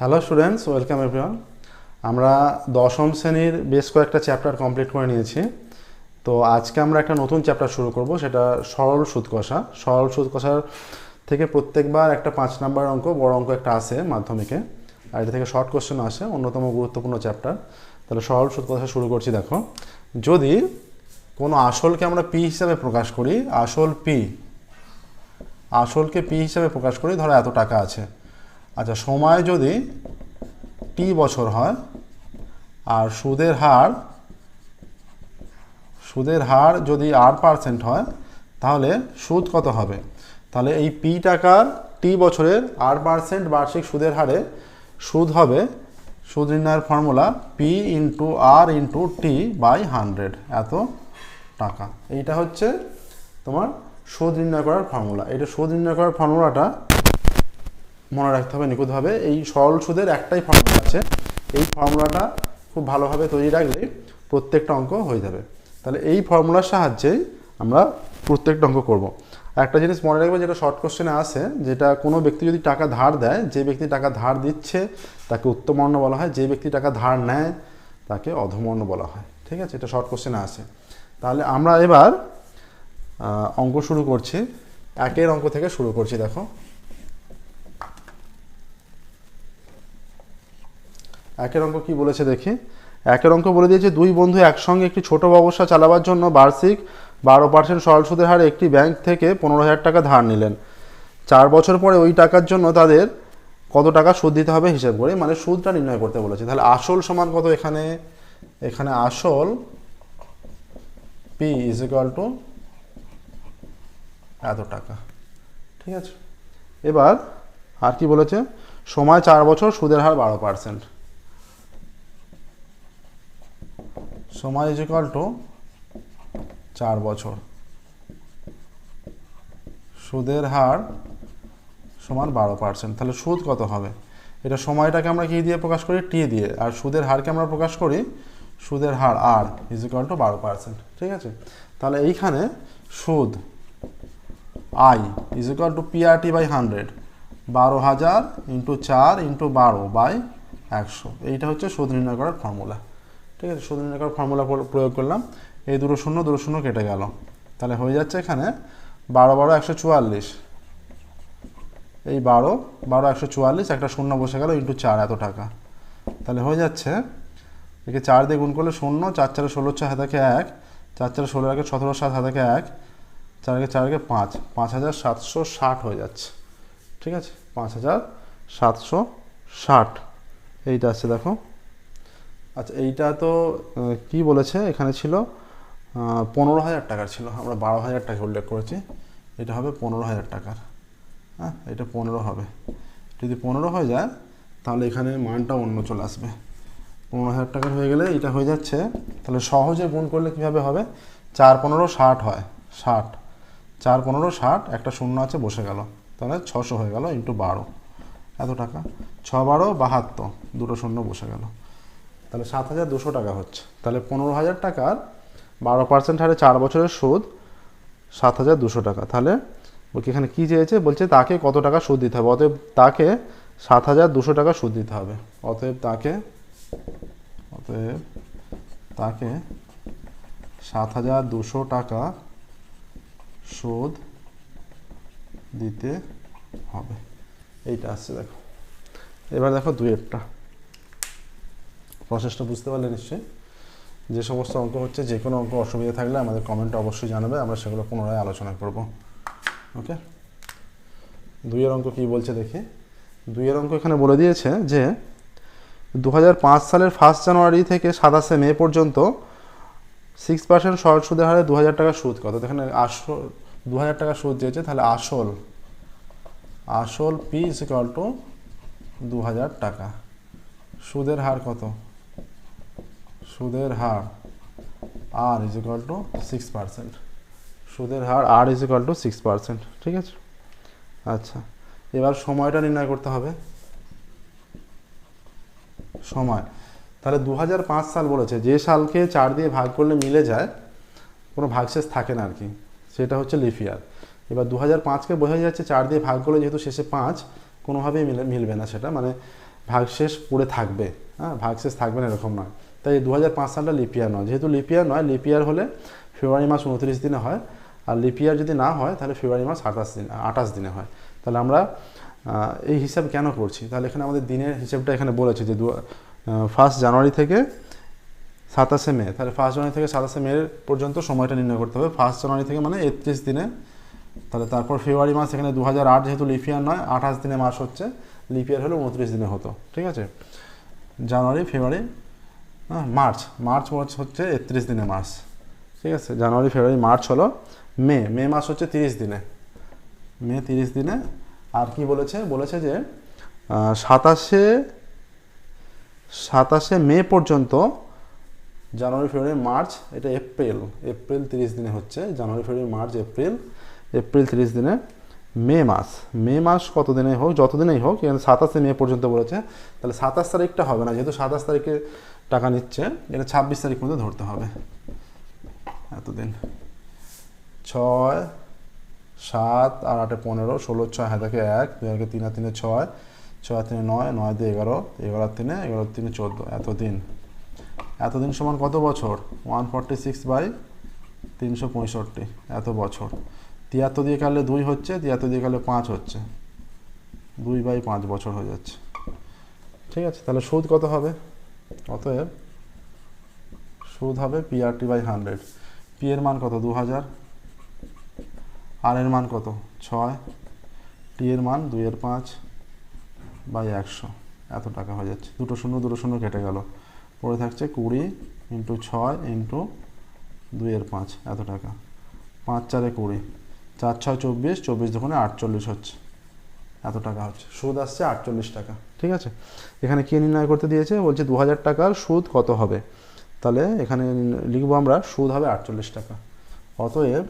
Hello students welcome everyone আমরা দশম শ্রেণির বেশ কয়েকটা চ্যাপ্টার কমপ্লিট করে নিয়েছি। তো আজকে আমরা একটা নতুন চ্যাপ্টার শুরু করব, সেটা সরল সুদ কষা। সরল সুদ কষার থেকে প্রত্যেকবার একটা পাঁচ নাম্বার অঙ্ক, বড় অঙ্ক একটা আসে মাধ্যমিকে। আর এটা থেকে শর্ট কোশ্চেন আসে, অন্যতম গুরুত্বপূর্ণ চ্যাপ্টার তাহলে সরল সুদ কষা শুরু করছি, দেখো। যদি কোনো আসলকে আমরা পি হিসাবে প্রকাশ করি, আসল পি আসলকে পি হিসাবে প্রকাশ করি, ধরো এত টাকা আছে। আচ্ছা সময় যদি টি বছর হয় আর সুদের হার সুদের হার যদি আট পার্সেন্ট হয়, তাহলে সুদ কত হবে? তাহলে এই পি টাকার টি বছরের আট পার্সেন্ট বার্ষিক সুদের হারে সুদ হবে, সুদ নির্ণয়ের formula P into R into T by hundred. এত টাকা। এইটা হচ্ছে তোমার সুদ নির্ণয় করার ফর্মুলা। এটা সুদ নির্ণয় করার ফর্মুলাটা মনে রাখতে হবে, নিখুঁতভাবে। এই সরল সুদের একটাই ফর্মুলা আছে। এই ফর্মুলাটা খুব ভালোভাবে তৈরি রাখলে প্রত্যেকটা অঙ্ক হয়ে যাবে। তাহলে এই ফর্মুলার সাহায্যেই আমরা প্রত্যেকটা অঙ্ক করব। একটা জিনিস মনে রাখবে যেটা শর্ট কোশ্চেনে আসে যেটা কোনো ব্যক্তি যদি টাকা ধার দেয়, যে ব্যক্তি টাকা ধার দিচ্ছে, তাকে উত্তমর্ণ বলা হয়। যে ব্যক্তি টাকা ধার নেয়, তাকে অধমর্ণ বলা হয়। ঠিক আছে? এটা শর্ট কোশ্চেনে আসে তাহলে আমরা এবার অঙ্ক শুরু করছি। একের অঙ্ক থেকে শুরু করছি, দেখো। একের অঙ্ক কি বলেছে দেখি? একের অঙ্ক বলে দিয়েছে, দুই বন্ধু একসঙ্গে একটি ছোট ব্যবসা চালাবার জন্য বার্ষিক বারো পার্সেন্ট সরল সুদের হারে একটি ব্যাংক থেকে পনেরো হাজার টাকা ধার নিলেন। চার বছর পরে ওই টাকার জন্য তাদের কত টাকা সুদ দিতে হবে হিসাব করে মানে সুদটা নির্ণয় করতে বলেছে। তাহলে আসল সমান কত এখানে? এখানে আসল পি ইজ ইকাল টু এত টাকা। ঠিক আছে? এবার আর কি বলেছে? সময় চার বছর সুদের হার বারো পার্সেন্ট সময় ইজ ইকাল টু চার বছর। সুদের হার সমান বারো পার্সেন্ট তাহলে সুদ কত হবে? এটা সময়টাকে আমরা কি দিয়ে প্রকাশ করি? টি দিয়ে। আর সুদের হারকে আমরা প্রকাশ করি, সুদের হার আর ইজ ইকাল টু বারো পার্সেন্ট ঠিক আছে? তাহলে এইখানে সুদ I is equal to PRT by hundred বারো হাজার ইন্টু চার ইন্টু বারো বাই একশো। এইটা হচ্ছে সুদ নির্ণয় করার ফর্মুলা ঠিক আছে সুদ নির্ণয় ফর্মুলা প্রয়োগ করলাম। এই দুটো শূন্য দুটো শূন্য কেটে গেল। তাহলে হয়ে যাচ্ছে এখানে বারো বারো একশো চুয়াল্লিশ। এই বারো বারো একশো চুয়াল্লিশ, একটা শূন্য বসে গেল ইন্টু চার, এত টাকা। তাহলে হয়ে যাচ্ছে, একে চার দিয়ে গুণ করলে শূন্য, চার চারে ষোলো চার হাতাকে এক চার চারে ষোলো একে সতেরো সাত হাতাকে এক চার একে চার একে পাঁচ পাঁচ হাজার সাতশো ষাট হয়ে যাচ্ছে। ঠিক আছে? পাঁচ হাজার সাতশো ষাট। এইটা আসছে দেখো। আচ্ছা এইটা তো কি বলেছে? এখানে ছিল পনেরো হাজার টাকার ছিল। আমরা বারো হাজার টাকা উল্লেখ করেছি। এটা হবে পনেরো হাজার টাকার। হ্যাঁ এটা পনেরো হবে। যদি পনেরো হয়ে যায়, তাহলে এখানে মানটা অন্য চলে আসবে। পনেরো হাজার টাকার হয়ে গেলে এটা হয়ে যাচ্ছে। তাহলে সহজে গুণ করলে কীভাবে হবে? চার পনেরো ষাট হয়। ষাট। চার পনেরো ষাট, একটা শূন্য আছে, বসে গেল। তাহলে ছশো হয়ে গেল ইন্টু বারো। এত টাকা। ছ বারো বাহাত্তর। দুটো শূন্য বসে গেল। তাহলে সাত হাজার দুশো টাকা হচ্ছে। তাহলে পনেরো হাজার টাকার বারো পার্সেন্ট হারে চার বছরের সুদ সাত হাজার দুশো টাকা। তাহলে বলছি এখানে কী চেয়েছে? বলছে তাকে কত টাকা সুদ দিতে হবে? অতএব তাকে সাত হাজার দুশো টাকা সুদ দিতে হবে। অতএব তাকে অতএব তাকে সাত হাজার দুশো টাকা সুদ দিতে হবে। এইটা আসছে দেখো। এবার দেখো দুয়েরটা প্রসেসটা বুঝতে পারলে নিশ্চয়ই। যে সমস্ত অঙ্ক হচ্ছে, যে কোনো অঙ্ক অসুবিধা থাকলে আমাদের কমেন্টে অবশ্যই জানাবে, আমরা সেগুলো পুনরায় আলোচনা করব। ওকে দুইয়ের অঙ্ক কী বলছে দেখি। দুইয়ের অঙ্ক এখানে বলে দিয়েছে যে দু হাজার পাঁচ সালের ফার্স্ট জানুয়ারি থেকে সাতাশে মে পর্যন্ত সিক্স পার্সেন্ট সরল সুদের হারে দু হাজার টাকা সুদ কত? এখানে আসল দু হাজার টাকা সুদ দিয়েছে, তাহলে আসল আসল পি ইজ ইকাল টু দু হাজার টাকা। সুদের হার কত? সুদের হার R is equal to six percent সুদের হার R is equal to six percent ঠিক আছে? আচ্ছা এবার সময়টা নির্ণয় করতে হবে। সময়। তাহলে দু হাজার পাঁচ সাল বলেছে, যে সালকে চার দিয়ে ভাগ করলে মিলে যায়, কোনো ভাগশেষ থাকে না আর কি। সেটা হচ্ছে লিফিয়ার এবার দু হাজার পাঁচকে বোঝা যাচ্ছে চার দিয়ে ভাগ করলে যেহেতু শেষে পাঁচ, কোনোভাবেই মিলে, মিলবে না সেটা। মানে ভাগশেষ পড়ে থাকবে। হ্যাঁ ভাগশেষ থাকবে না এরকম নয়। তাই দু হাজার পাঁচ সালটা লিপিয়ার নয়। যেহেতু লিপিয়ার নয় লিপিয়ার হলে ফেব্রুয়ারি মাস উনত্রিশ দিনে হয়। আর লিপিয়ার যদি না হয়, তাহলে ফেব্রুয়ারি মাস আঠাশ দিন, আঠাশ দিনে হয়। তাহলে আমরা এই হিসাব কেন করছি? তাহলে এখানে আমাদের দিনের হিসাবটা এখানে বলেছে যে দু ফার্স্ট জানুয়ারি থেকে সাতাশে মে। তাহলে ফার্স্ট জানুয়ারি থেকে সাতাশে মে পর্যন্ত সময়টা নির্ণয় করতে হবে। ফার্স্ট জানুয়ারি থেকে মানে একত্রিশ দিনে। তাহলে তারপর ফেব্রুয়ারি মাস এখানে দু হাজার আট যেহেতু লিপিয়ার নয়, আঠাশ দিনে মাস হচ্ছে। লিপিয়ার হলে উনত্রিশ দিনে হতো। ঠিক আছে? জানুয়ারি ফেব্রুয়ারি হ্যাঁ মার্চ। মার্চ মাস হচ্ছে একত্রিশ দিনে মাস। ঠিক আছে, জানুয়ারি, ফেব্রুয়ারি, মার্চ হলো মে। মে মাস হচ্ছে তিরিশ দিনে। মে তিরিশ দিনে। আর কি বলেছে? বলেছে যে সাতাশে সাতাশে মে পর্যন্ত জানুয়ারি, ফেব্রুয়ারি, মার্চ, এটা এপ্রিল। এপ্রিল তিরিশ দিনে হচ্ছে। January, February, March, April. April তিরিশ দিনে মে মাস। মে মাস কত দিনে হোক যত দিনেই হোক সাতাশে মে পর্যন্ত বলেছে। তাহলে সাতাশ তারিখটা হবে না। যেহেতু সাতাশ তারিখে টাকা নিচ্ছে এটা ছাব্বিশ তারিখ মধ্যে ধরতে হবে। এতদিন। ছয়, সাত আর আটে পনেরো, ষোলো, ছয় হাতে এক দুই হাজার তিন আর তিনে ছয় ছয়, তিনে নয় নয় দিয়ে এগারো এগারো আর তিনে, এগারো তিনে চোদ্দ। এতদিন। এতদিন সমান কত বছর? ওয়ান ফর্টি সিক্স বাই তিনশো পঁয়ষট্টি। এত বছর। তিয়াত্তর দিয়ে কাটলে দুই হচ্ছে, তিয়াত্তর দিয়ে কাটলে পাঁচ হচ্ছে। দুই বাই পাঁচ বছর হয়ে যাচ্ছে। ঠিক আছে, তাহলে সুদ কত হবে? অতএব সুদ হবে পিআরটি বাই হান্ড্রেড পি এর মান কত? দু হাজার আর এর মান কত? ছয়। টি এর মান দুইয়ের পাঁচ বাই একশো। এত টাকা হয়ে যাচ্ছে। দুটো শূন্য দুটো শূন্য কেটে গেল। পড়ে থাকছে কুড়ি ইন্টু ছয় ইন্টু দুইয়ের পাঁচ। এত টাকা। পাঁচ চারে কুড়ি। চার ছয় চব্বিশ চব্বিশ দোকানে আটচল্লিশ হচ্ছে। এত টাকা হচ্ছে। সুদ আসছে আটচল্লিশ টাকা। ঠিক আছে? এখানে কি নির্ণয় করতে দিয়েছে? বলছে দু হাজার টাকার সুদ কত হবে? তাহলে এখানে লিখব আমরা, সুদ হবে আটচল্লিশ টাকা। অতএব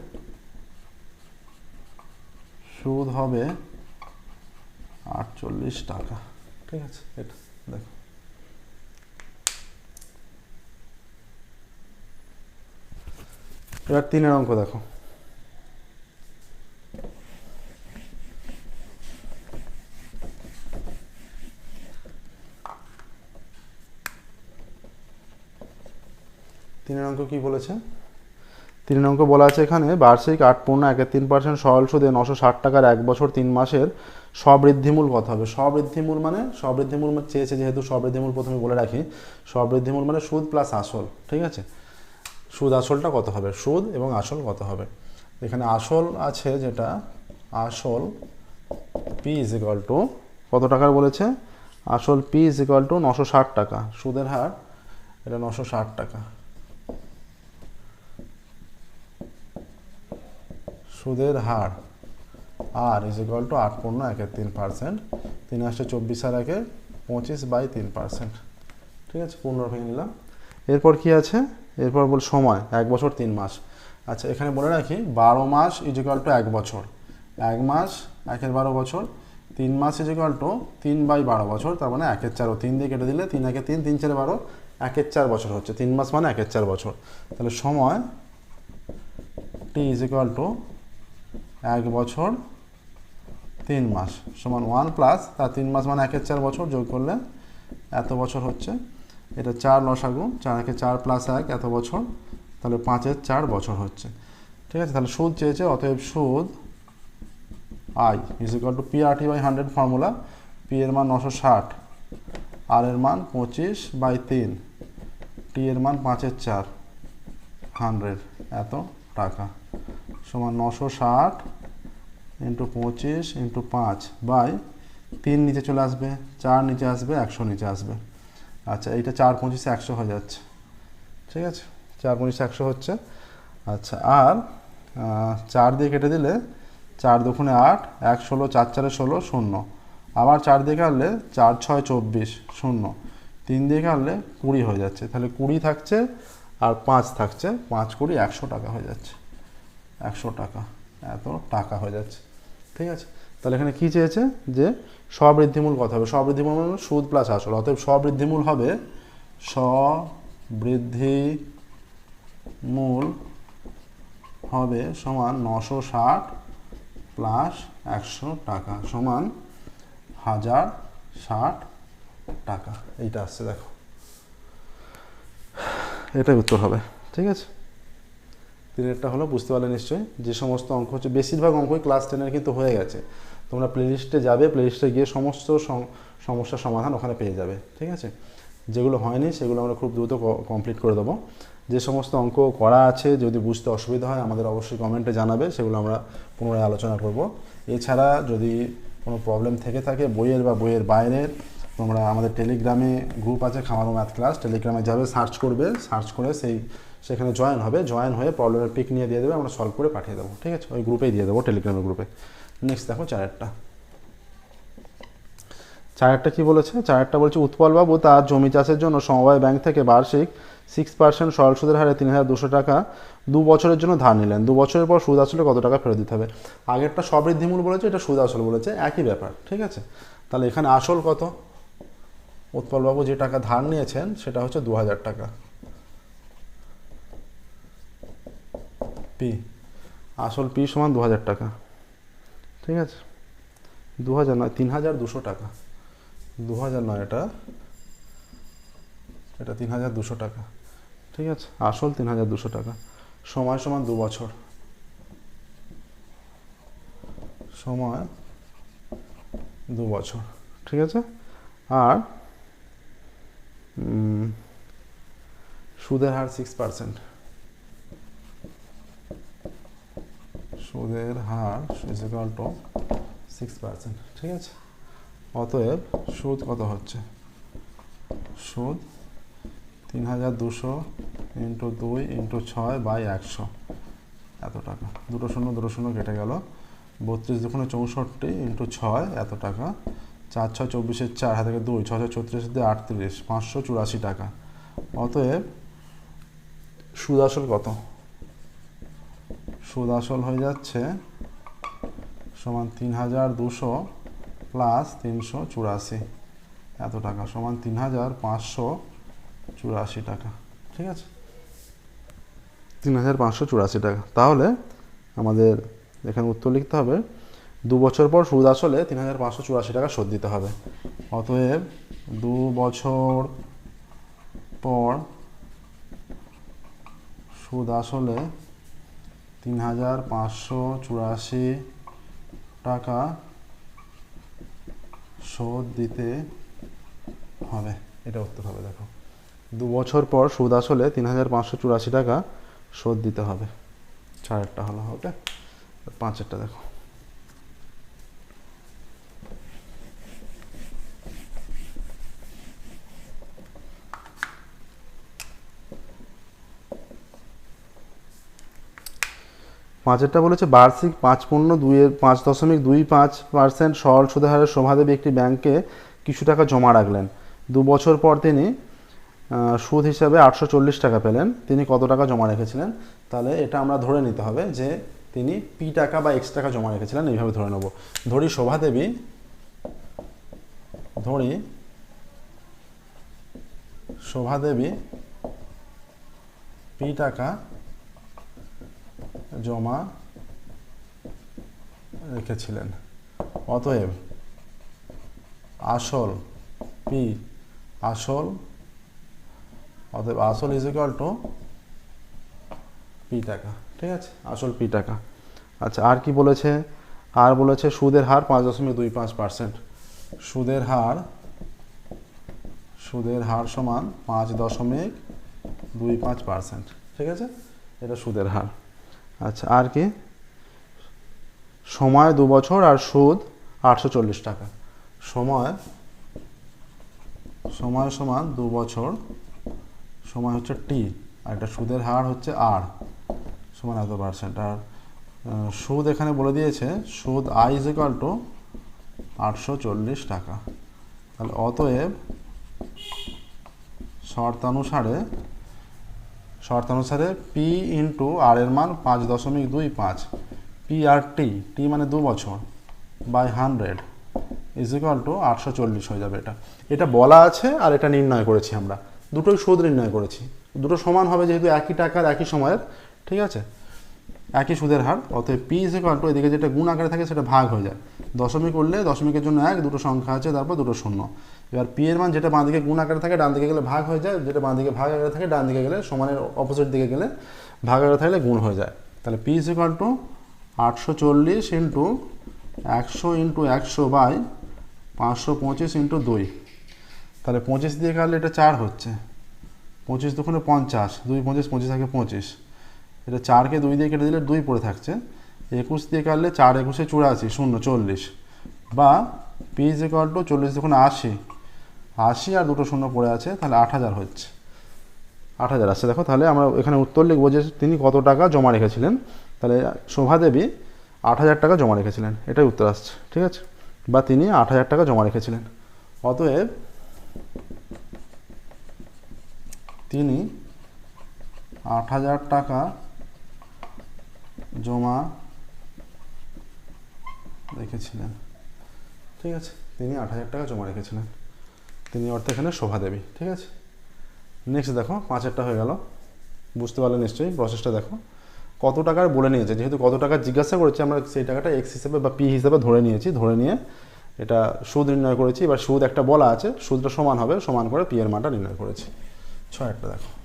সুদ হবে আটচল্লিশ টাকা। ঠিক আছে? এটা দেখো। এবার তিনের অঙ্ক দেখো তিনের অঙ্ক কি বলেছে? তিন অঙ্ক বলা আছে এখানে, বার্ষিক আট পূর্ণ একের তিন পার্সেন্ট সরল সুদে নশো ষাট টাকার এক বছর তিন মাসের সবৃদ্ধিমূল কত হবে? সবৃদ্ধিমূল মানে সবৃদ্ধিমূল মানে চেয়েছে যেহেতু সবৃদ্ধিমূল প্রথমে বলে রাখি সবৃদ্ধিমূল মানে সুদ প্লাস আসল, ঠিক আছে? সুদ আসলটা কত হবে? সুদ এবং আসল কত হবে? এখানে আসল আছে যেটা, আসল পি ইজ ইকাল টু কত টাকার বলেছে? আসল পি ইজ ইকাল টু নশো ষাট টাকা, সুদের হার এটা নশো ষাট টাকা। সুদের হার আর ইজ ইকাল টু আট পূর্ণ একের তিন পার্সেন্ট তিন আসছে চব্বিশ আর একে পঁচিশ বাই তিন পার্সেন্ট ঠিক আছে, পূর্ণ ভেঙে নিলাম। এরপর কি আছে? এরপর বল সময়, এক বছর, তিন মাস। আচ্ছা এখানে বলে রাখি, বারো মাস ইজ ইকাল টু এক বছর। এক মাস, একের বারো বছর, তিন মাস ইজ ইকাল টু তিন বাই বারো বছর, তার মানে একের চার ও তিন দিয়ে কেটে দিলে তিন একে তিন তিন চারে বারো, একের চার বছর হচ্ছে। তিন মাস মানে একের চার বছর। তাহলে সময় টি ইজ ইকাল টু এক বছর, তিন মাস সমান ওয়ান প্লাস তার তিন মাস মানে একের চার বছর যোগ করলে এত বছর হচ্ছে। এটা চার লসাগু, চার একে চার প্লাস এক, এত বছর, তাহলে পাঁচের চার বছর হচ্ছে। ঠিক আছে, তাহলে সুদ চেয়েছে, অতএব সুদ I is equal to P R T by hundred formula P এর মান নশো ষাট আর এর মান পঁচিশ বাই তিন টি এর মান পাঁচের চার হান্ড্রেড এত টাকা। সমান নশো ষাট ইন্টু পঁচিশ ইন্টু পাঁচ বাই তিন নিচে চলে আসবে, চার নিচে আসবে, একশো নিচে আসবে। আচ্ছা এইটা চার পঁচিশে একশো হয়ে যাচ্ছে। ঠিক আছে? চার পঁচিশে একশো হচ্ছে। আচ্ছা আর চার দিয়ে কেটে দিলে চার দুগুণে আট, এক ষোলো, চার চারে ষোলো, শূন্য। আবার চার দিয়ে কাটলে চার ছয় চব্বিশ, শূন্য। তিন দিয়ে কাটলে কুড়ি হয়ে যাচ্ছে। তাহলে কুড়ি থাকছে আর পাঁচ থাকছে, পাঁচ কুড়ি একশো টাকা হয়ে যাচ্ছে। একশো টাকা। এত টাকা হয়ে যাচ্ছে। ঠিক আছে? তাহলে এখানে কী চেয়েছে? যে স্ববৃদ্ধিমূল কত হবে। স্ববৃদ্ধিমূল মানে সুদ প্লাস আসল। অতএব স্ববৃদ্ধিমূল হবে স্ববৃদ্ধি মূল হবে সমান নশো ষাট প্লাস একশো টাকা, সমান হাজার ষাট টাকা। এইটা আসছে, দেখো। এটাই উত্তর হবে। ঠিক আছে? তিনেরটা হলো বুঝতে পারলে নিশ্চয়ই, যে সমস্ত অঙ্ক হচ্ছে, বেশিরভাগ অঙ্কই ক্লাস টেনের কিন্তু হয়ে গেছে। তোমরা প্লেলিস্টে যাবে প্লেলিস্টে গিয়ে সমস্ত সমস্যার সমাধান ওখানে পেয়ে যাবে, ঠিক আছে? যেগুলো হয়নি, সেগুলো আমরা খুব দ্রুত কমপ্লিট করে দেবো। যে সমস্ত অঙ্ক করা আছে, যদি বুঝতে অসুবিধা হয়, আমাদের অবশ্যই কমেন্টে জানাবে, সেগুলো আমরা পুনরায় আলোচনা করব। এছাড়া যদি কোনো প্রবলেম থেকে থাকে, বইয়ের বা বইয়ের বাইরের তোমরা আমাদের টেলিগ্রামে গ্রুপ আছে খামারো ম্যাথ ক্লাস টেলিগ্রামে যাবে সার্চ করবে সার্চ করে সেই, সেখানে জয়েন হবে। জয়েন হয়ে প্রবলেমের পিক নিয়ে দিয়ে দেবে, আমরা সলভ করে পাঠিয়ে দেবো, ঠিক আছে? ওই গ্রুপেই দিয়ে দেবো টেলিগ্রামের গ্রুপে নেক্সট দেখো চারেরটা চারেরটা কি বলেছে? চারেরটা বলছে, উৎপলবাবু তার জমি চাষের জন্য সমবায় ব্যাংক থেকে বার্ষিক সিক্স পার্সেন্ট সরল সুদের হারে তিন হাজার দুশো টাকা দু বছরের জন্য ধার নিলেন। দু বছরের পর সুদ আসলে কত টাকা ফেরত দিতে হবে? আগেরটা সবৃদ্ধিমূল বলেছে, এটা সুদ আসল বলেছে। একই ব্যাপার, ঠিক আছে? তাহলে এখানে আসল কত? উৎপলবাবু যে টাকা ধার নিয়েছেন, সেটা হচ্ছে দু হাজার টাকা। পি, আসল পি সমান দু হাজার টাকা। ঠিক আছে? দু হাজার নয়, তিন হাজার দুশো টাকা। দু হাজার নয়, এটা এটা তিন হাজার দুশো টাকা। ঠিক আছে? আসল তিন হাজার দুশো টাকা। সময় সমান দু বছর। সময় দু বছর। ঠিক আছে? আর সুদের হার সিক্স পার্সেন্ট সুদের হার is equal to six percent ঠিক আছে? অতএব সুদ কত হচ্ছে? সুদ তিন হাজার দুশো ইন্টু দুই ইন্টু ছয় বাই একশো। এত টাকা। দুটো শূন্য দুটো শূন্য কেটে গেল। বত্রিশ দুখানে চৌষট্টি ইন্টু ছয়, এত টাকা। চার ছয় চব্বিশের চার হাতে দুই, ছয় ছত্রিশ দিয়ে আটত্রিশ, পাঁচশো চুরাশি টাকা। অতএব সুদ আসল কত? সুদ আসল হয়ে যাচ্ছে সমান তিন হাজার দুশো প্লাস তিনশো চুরাশি। এত টাকা সমান তিন হাজার পাঁচশো চুরাশি টাকা, ঠিক আছে? তিন হাজার পাঁচশো চুরাশি টাকা। তাহলে আমাদের এখানে উত্তর লিখতে হবে দু বছর পর সুদ আসলে তিন হাজার পাঁচশো চুরাশি টাকা শোধ দিতে হবে। অতএব দু বছর পর সুদ আসলে তিন হাজার পাঁচশো চুরাশি টাকা শোধ দিতে হবে। এটা উত্তর হবে, দেখো। দু বছর পর সুদ আসলে তিন হাজার পাঁচশো চুরাশি টাকা শোধ দিতে হবে। চারেরটা হলো, ওকে? পাঁচেরটা, দেখো। পাঁচেরটা বলেছে বার্ষিক পাঁচ পণ্য দুইয়ের পাঁচ দশমিক দুই পাঁচ পার্সেন্ট সরল সুদের হারে সমাদেবী একটি ব্যাংকে কিছু টাকা জমা রাখলেন। দু বছর পর তিনি সুদ হিসাবে আটশো চল্লিশ টাকা পেলেন। তিনি কত টাকা জমা রেখেছিলেন? তাহলে এটা আমরা ধরে নিতে হবে যে তিনি পি টাকা বা এক্স টাকা জমা রেখেছিলেন, এইভাবে ধরে নেব। ধরি শোভাদেবী ধরি শোভাদেবী পি টাকা জমা রেখেছিলেন। অতএব আসল পি আসল? অতএব আসল ইজ ইকুয়াল টু পি টাকা। ঠিক আছে? আসল পি টাকা। আচ্ছা আর কি বলেছে? আর বলেছে সুদের হার পাঁচ দশমিক দুই পাঁচ পার্সেন্ট সুদের হার সুদের হার সমান পাঁচ দশমিক দুই পাঁচ পার্সেন্ট ঠিক আছে? এটা সুদের হার। আচ্ছা আর কি? সময় দু বছর আর সুদ আটশো চল্লিশ টাকা। সময় সময় সমান দু বছর, সময় হচ্ছে টি আর একটা সুদের হার হচ্ছে আর সমান এত পার্সেন্ট আর সুদ এখানে বলে দিয়েছে, সুদ আই ইজ ইকাল টু আটশো চল্লিশ টাকা। তাহলে অতএব শর্তানুসারে শর্তানুসারে পি ইন্টু আর এর মান পাঁচ দশমিক দুই পাঁচ। পি আর টি টি মানে দু বছর by hundred is equal to আটশো চল্লিশ হয়ে যাবে এটা। এটা বলা আছে আর এটা নির্ণয় করেছি আমরা। দুটোই সুদ নির্ণয় করেছি। দুটো সমান হবে যেহেতু একই টাকার একই সময়ের, ঠিক আছে? একই সুদের হার, অতএব পি ইজ ইকুয়াল টু এদিকে যেটা গুণ আকারে থাকে সেটা ভাগ হয়ে যায়। দশমিক করলে দশমিকের জন্য এক, দুটো সংখ্যা আছে, তারপর দুটো শূন্য। এবার পি এর মান যেটা বাঁ দিকে গুণ আকারে থাকে, ডান দিকে গেলে ভাগ হয়ে যায়, যেটা বাঁ দিকে ভাগ আকারে থাকে, ডান দিকে গেলে সমানের অপোজিট দিকে গেলে ভাগ আকারে থাকলে গুণ হয়ে যায়। তাহলে পি ইজ ইকুয়াল টু আটশো চল্লিশ ইন্টু একশো ইন্টু একশো বাই পাঁচশো পঁচিশ ইন্টু দুই। তাহলে পঁচিশ দিয়ে কাটলে এটা চার হচ্ছে। পঁচিশ দুখানে পঞ্চাশ, দুই পঁচিশ পঁচিশ থাকে পঁচিশ। এটা চারকে দুই দিয়ে কেটে দিলে দুই পড়ে থাকছে। একুশ দিয়ে কাটলে চার, একুশে চুরাশি, শূন্য, চল্লিশ। বা পিজ ইকাল টু চল্লিশ দুখানে আশি। আশি আর দুটো শূন্য পড়ে আছে, তাহলে আট হাজার হচ্ছে। আট হাজার আসছে। দেখো, তাহলে আমরা এখানে উত্তর লিখব যে তিনি কত টাকা জমা রেখেছিলেন? তাহলে শোভাদেবী আট হাজার টাকা জমা রেখেছিলেন। এটাই উত্তর আসছে, ঠিক আছে? বা তিনি আট হাজার টাকা জমা রেখেছিলেন। অতএব তিনি আট হাজার টাকা জমা রেখেছিলেন। ঠিক আছে, তিনি আট হাজার টাকা জমা রেখেছিলেন। তিনি অর্থ এখানে শোভা দেবী, ঠিক আছে? নেক্সট দেখো, পাঁচ পাঁচেরটা হয়ে গেল। বুঝতে পারলে নিশ্চয়ই প্রসেসটা দেখো। কত টাকার বলে নিয়েছে, যেহেতু কত টাকা জিজ্ঞাসা করেছি, আমরা সেই টাকাটা এক্স হিসেবে বা পি হিসেবে ধরে নিয়েছি, ধরে নিয়ে এটা সুদ নির্ণয় করেছি। এবার সুদ একটা বলা আছে, সুদটা সমান হবে, সমান করে পি এর মানটা নির্ণয় করেছি। ছয় একটা দেখো।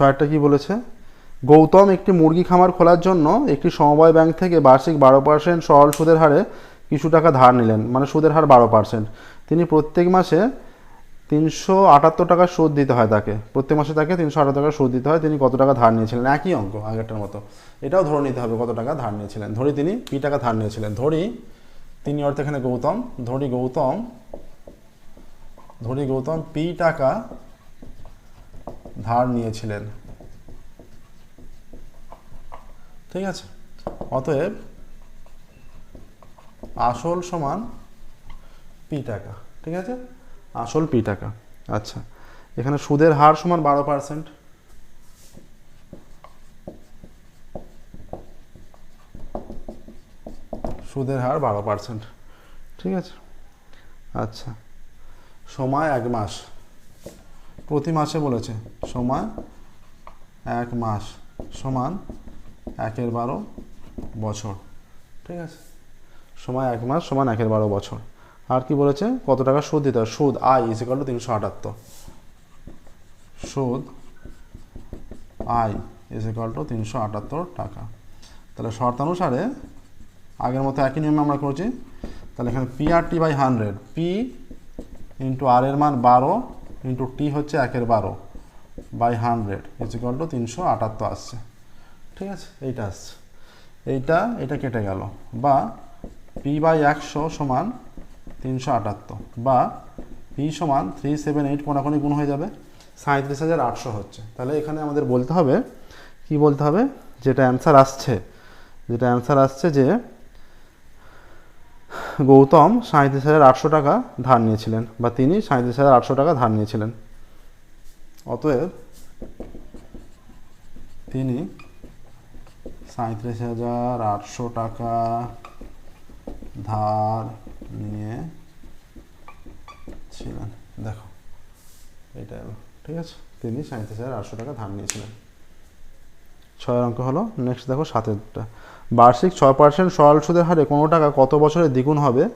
ছয়টা কি বলেছে? গৌতম একটি মুরগি খামার খোলার জন্য একটি সমবায় ব্যাংক থেকে বার্ষিক বারো পার্সেন্ট সরল সুদের হারে কিছু টাকা ধার নিলেন। মানে সুদের হার বারো পার্সেন্ট তিনি প্রত্যেক মাসে তিনশো আটাত্তর টাকা সুদ দিতে হয় তাকে। প্রত্যেক মাসে তাকে তিনশো আটাত্তর টাকা সুদ দিতে হয়। তিনি কত টাকা ধার নিয়েছিলেন? একই অঙ্ক আগেরটার মতো। এটাও ধরে নিতে হবে কত টাকা ধার নিয়েছিলেন। ধরি তিনি পি টাকা ধার নিয়েছিলেন? ধরি তিনি অর্থ এখানে গৌতম, ধরি গৌতম ধরি গৌতম, পি টাকা ধার নিয়েছিলেন। ঠিক আছে? অতএব আসল সমান পি টাকা, ঠিক আছে? আসল পি টাকা। আচ্ছা এখানে সুদের হার সমান বারো পার্সেন্ট। সুদের হার বারো পার্সেন্ট, ঠিক আছে? আচ্ছা সময় এক মাস। প্রতি মাসে বলেছে সময় এক মাস, সমান একের বারো বছর। ঠিক আছে? সময় এক মাস, সমান একের বারো বছর। আর কি বলেছে? কত টাকা সুদ দিতে হবে? সুদ আই ইজ ইকাল টু তিনশো আটাত্তর। সুদ, আয় ইজ ইকাল টু তিনশো আটাত্তর টাকা। তাহলে শর্তানুসারে আগের মতো একই নিয়মে আমরা করছি। তাহলে এখানে P R T by hundred P into R এর মান বারো ইন্টু টি হচ্ছে একের বারো by hundred is equal to তিনশো আটাত্তর আসছে। ঠিক আছে? এইটা আসছে। এইটা, এটা কেটে গেল। বা পি বাই একশো সমান তিনশো আটাত্তর বা পি সমান থ্রি সেভেন এইট কোনাকুনি গুণ হয়ে যাবে। সাঁত্রিশ হাজার আটশো হচ্ছে। তাহলে এখানে আমাদের বলতে হবে, কি বলতে হবে? যেটা অ্যান্সার আসছে, যেটা অ্যান্সার আসছে যে গৌতম সাঁত্রিশ হাজার আটশো টাকা ধার নিয়েছিলেন বা তিনি সাঁত্রিশ হাজার আটশো টাকা ধার নিয়েছিলেন। অতএব তিনি সাঁত্রিশ হাজার আটশো টাকা ধার নিয়ে ছিলেন দেখো, এটা ঠিক আছে? তিনি সাঁত্রিশ হাজার আটশো টাকা ধার নিয়েছিলেন। ছয় অঙ্ক হলো। নেক্সট দেখো সাতেরটা। বার্ষিক ছয় পার্সেন্ট সরল সুদের হারে কোনো টাকা কত বছরে দ্বিগুণ হবে?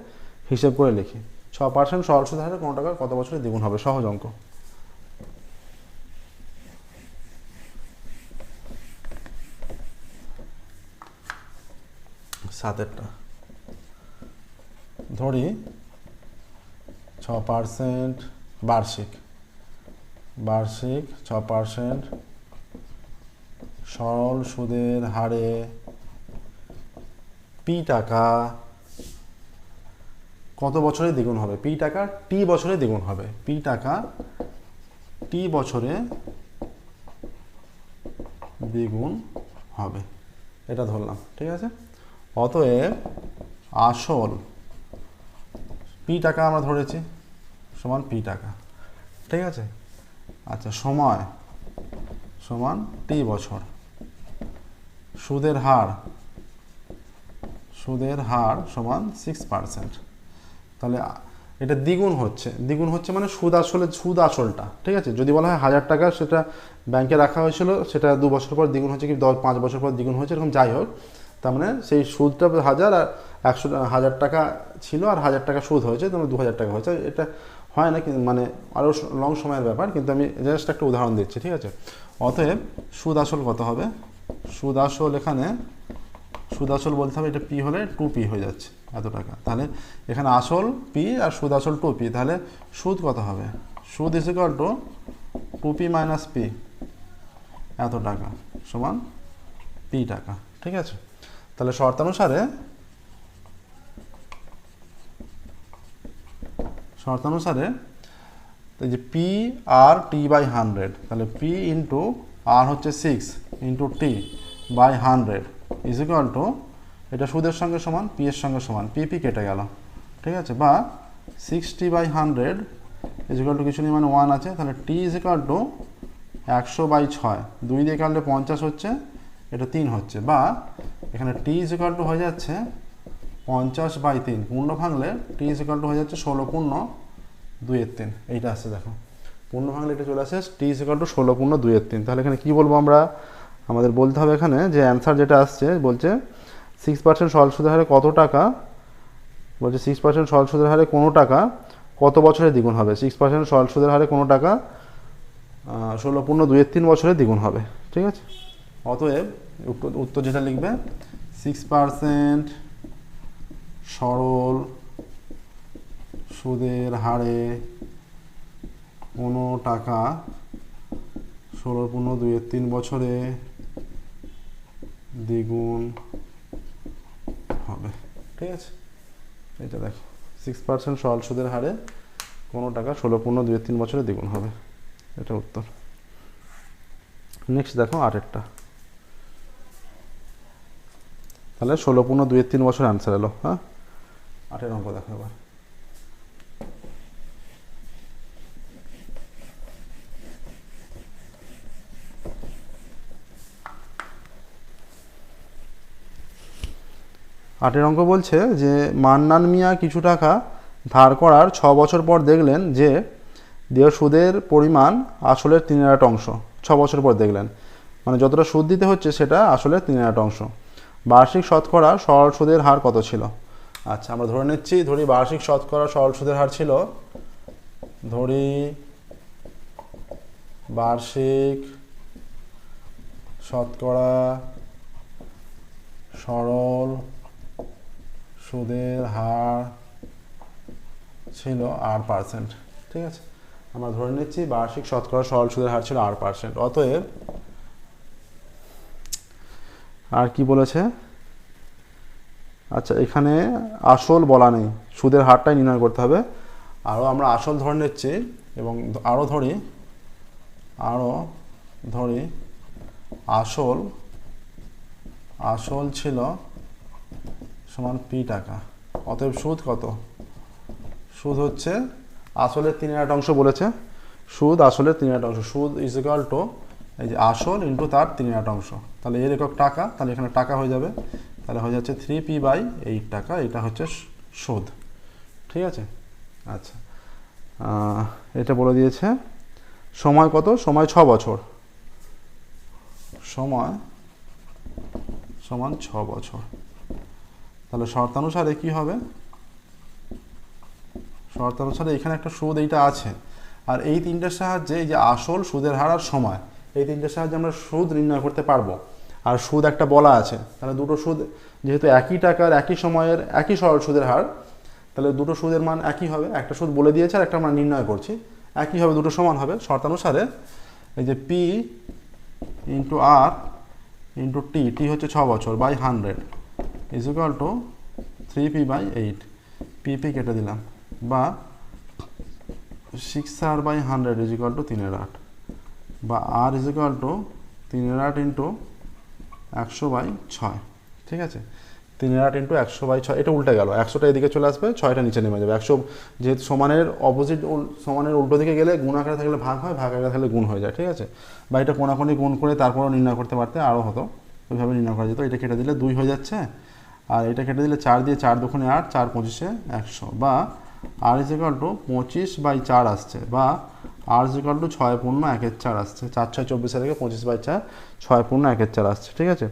হিসেব করে লিখি। ছ পার্সেন্ট সরল সুদের হারে কোনো টাকা কত বছরে দ্বিগুণ হবে? সহজ অঙ্ক। সাতেরটা। ধরি। ছ পার্সেন্ট বার্ষিক। বার্ষিক ছ পার্সেন্ট সরল সুদের হারে পি টাকা কত বছরে দ্বিগুণ হবে? পি টাকা টি বছরে দ্বিগুণ হবে। পি টাকা টি বছরে দ্বিগুণ হবে। এটা ধরলাম, ঠিক আছে? অতএব আসল পি টাকা আমরা ধরেছি, সমান পি টাকা, ঠিক আছে? আচ্ছা সময় সমান টি বছর। সুদের হার সুদের হার সমান সিক্স পার্সেন্ট তাহলে এটা দ্বিগুণ হচ্ছে। দ্বিগুণ হচ্ছে মানে সুদ আসলে, সুদ আসলটা, ঠিক আছে? যদি বলা হয় হাজার টাকা সেটা ব্যাংকে রাখা হয়েছিল, সেটা দু বছর পর দ্বিগুণ হচ্ছে কি দশ, পাঁচ বছর পর দ্বিগুণ হয়েছে, এরকম যাই হোক। তার মানে সেই সুদটা হাজার আর একশো, হাজার টাকা ছিল আর হাজার টাকা সুদ হয়েছে, তার দু হাজার টাকা হয়েছে। এটা হয় না কিন্তু মানে আরও লং সময়ের ব্যাপার, কিন্তু আমি জাস্ট একটা উদাহরণ দিচ্ছি, ঠিক আছে? অতএব সুদ আসল কত হবে? সুদ আসল এখানে সুদ আসল বলতে হবে এটা পি হলে টু পি হয়ে যাচ্ছে এত টাকা। তাহলে এখানে আসল পি আর সুদ আসল টু পি তাহলে সুদ কত হবে? সুদ is equal to two P minus P এত টাকা সমান পি টাকা, ঠিক আছে? তাহলে শর্তানুসারে শর্তানুসারে যে P R T by hundred তাহলে পি ইন্টু আর হচ্ছে six into T by hundred is equal to এটা সুদের সঙ্গে সমান পি এর সঙ্গে সমান পি পি কেটে গেল। ঠিক আছে? বা sixty by hundred is equal to কিছু নেই মানে ওয়ান আছে, তাহলে টি ইজ টু একশো বাই ছয়। দুই দিয়ে কাটলে পঞ্চাশ হচ্ছে, এটা তিন হচ্ছে। বা এখানে টি ইজ টু হয়ে যাচ্ছে পঞ্চাশ বাই তিন। পূর্ণ ভাঙলে টি ইজ টু হয়ে যাচ্ছে ষোলো পূর্ণ দুইয়ের তিন। এইটা আসছে দেখো। পূর্ণ ভাঙলে এটা চলে আসে টি ইজ ইকুয়াল টু ষোলো পূর্ণ দুইয়ের তিন। তাহলে এখানে কী বলব আমরা? আমাদের বলতে হবে এখানে যে অ্যান্সার যেটা আসছে, বলছে সিক্স পার্সেন্ট সরল সুদের হারে কত টাকা? বলছে সিক্স পার্সেন্ট সরল সুদের হারে কোনো টাকা কত বছরে দ্বিগুণ হবে? সিক্স পার্সেন্ট সরল সুদের হারে কোনো টাকা ষোলো পূর্ণ দুইয়ের তিন বছরে দ্বিগুণ হবে। ঠিক আছে? অতএব উত্তর যেটা লিখবে সিক্স পার্সেন্ট সরল সুদের হারে কোনো টাকা ষোলো পূর্ণ দুইয়ের তিন বছরে দ্বিগুণ হবে। ঠিক আছে? এটা দেখো। সিক্স পার্সেন্ট সরল সুদের হারে কোনো টাকা ষোলো পূর্ণ দুইয়ের তিন বছরে দ্বিগুণ হবে। এটা উত্তর। নেক্সট দেখো আটেরটা তাহলে ষোলো পূর্ণ দুইয়ের তিন বছর অ্যান্সার এলো হ্যাঁ? আটের অঙ্ক দেখো এবার। আটের অঙ্ক বলছে যে, মান্নান মিয়া কিছু টাকা ধার করার ছ বছর পর দেখলেন যে দেয় সুদের পরিমাণ আসলের তিন আট অংশ। ছ বছর পর দেখলেন। মানে যতটা সুদ দিতে হচ্ছে সেটা আসলে তিন আট অংশ। বার্ষিক শতকরা সরল সুদের হার কত ছিল? আচ্ছা আমরা ধরে নিচ্ছি, ধরি বার্ষিক শতকরা সরল সুদের হার ছিল, ধরি বার্ষিক শতকরা সরল সুদের হার ছিল আট পার্সেন্ট ঠিক আছে? আমরা ধরে নিচ্ছি বার্ষিক শতকরা সরল সুদের হার ছিল আট পার্সেন্ট অতএব আর কি বলেছে? আচ্ছা এখানে আসল বলা নেই, সুদের হারটাই নির্ণয় করতে হবে। আরও আমরা আসল ধরে নিচ্ছি এবং আরও ধরি আরও ধরি, আসল আসল ছিল সমান পি টাকা। অতএব সুদ কত? সুদ হচ্ছে আসলে তিন আট অংশ বলেছে। সুদ আসলে তিন আট অংশ। সুদ ইজ ইকাল টু এই যে আসল ইন্টু তার তিন আট অংশ। তাহলে এর একক টাকা, তাহলে এখানে টাকা হয়ে যাবে। তাহলে হয়ে যাচ্ছে থ্রি পি বাই এইট টাকা। এটা হচ্ছে সুদ। ঠিক আছে? আচ্ছা। এটা বলে দিয়েছে, সময় কত? সময় ছ বছর। সময় সমান ছ বছর। তাহলে শর্তানুসারে কি হবে? শর্তানুসারে এখানে একটা সুদ এইটা আছে। আর এই তিনটার সাহায্যে এই যে আসল সুদের হার আর সময়, এই তিনটার সাহায্যে আমরা সুদ নির্ণয় করতে পারব। আর সুদ একটা বলা আছে, তাহলে দুটো সুদ যেহেতু একই টাকার, একই সময়ের, একই সরল সুদের হার, তাহলে দুটো সুদের মান একই হবে। একটা সুদ বলে দিয়েছে আর একটা আমরা নির্ণয় করছি। একই হবে, দুটো সমান হবে। শর্তানুসারে এই যে P into R into T T হচ্ছে ছ বছর by hundred is equal to three P by eight P কেটে দিলাম। বা six R by hundred is equal to তিনের আট বা আর ইজ ইকাল টু তিনের আট ইন্টু একশো বাই ছয়। ঠিক আছে? তিনের আট ইন্টু একশো বাই ছয়। এটা উল্টে গেল। একশোটা এদিকে চলে আসবে, ছয়টা নিচে নেমে যাবে। একশো যেহেতু সমানের অপোজিট সমানের উল্টো দিকে গেলে গুণ আকারে থাকলে ভাগ হয়, ভাগ আকারে থাকলে গুণ হয়ে যায়। ঠিক আছে? বা এটা কোনাকুনি গুণ করে তারপরও নির্ণয় করতে পারতে আরও হতো। ওইভাবে নির্ণয় করা যেত। এটা কেটে দিলে দুই হয়ে যাচ্ছে। আর এটা কেটে দিলে চার দিয়ে চার দুখানে আট, চার পঁচিশে একশো। বা আর ইজ ইকাল টু পঁচিশ বাই চার আসছে, বা আর ইজ ইকাল টু ছয় পূর্ণ একের চার আসছে। চার ছয় চব্বিশে থেকে পঁচিশ বাই চার, ছয় পূর্ণ একের চার আসছে, ঠিক আছে?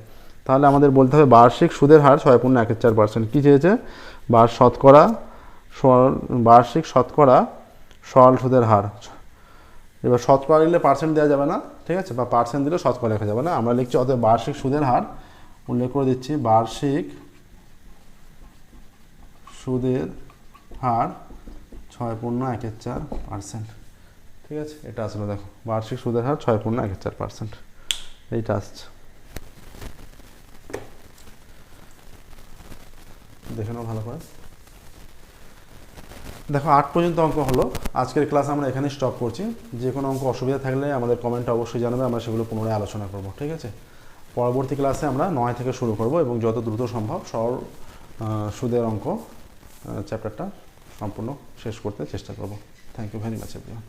তাহলে আমাদের বলতে হবে বার্ষিক সুদের হার ছয় পূর্ণ একের চার পার্সেন্ট কী চেয়েছে? বার শতকরা সরল বার্ষিক শতকরা সরল সুদের হার। এবার শতকরা দিলে পার্সেন্ট দেওয়া যাবে না, ঠিক আছে? বা পার্সেন্ট দিলে শতকরা লেখা যাবে না। আমরা লিখছি অতএব বার্ষিক সুদের হার, উল্লেখ করে দিচ্ছি, বার্ষিক সুদের হার ছয় পূর্ণ একের চার পার্সেন্ট ঠিক আছে? এটা আসলে দেখো। বার্ষিক সুদের হার ছয় পূর্ণ একের চার পার্সেন্ট এইটা আসছে। দেখে নাও ভালো করে। দেখো, আট পর্যন্ত অঙ্ক হলো। আজকের ক্লাস আমরা এখানে স্টপ করছি। যে কোনো অঙ্ক অসুবিধা থাকলে আমাদের কমেন্টে অবশ্যই জানাবে, আমরা সেগুলো পুনরায় আলোচনা করব। ঠিক আছে? পরবর্তী ক্লাসে আমরা নয় থেকে শুরু করব এবং যত দ্রুত সম্ভব সরল সুদের অঙ্ক চ্যাপ্টারটা সম্পূর্ণ শেষ করতে চেষ্টা করব। Thank you very much everyone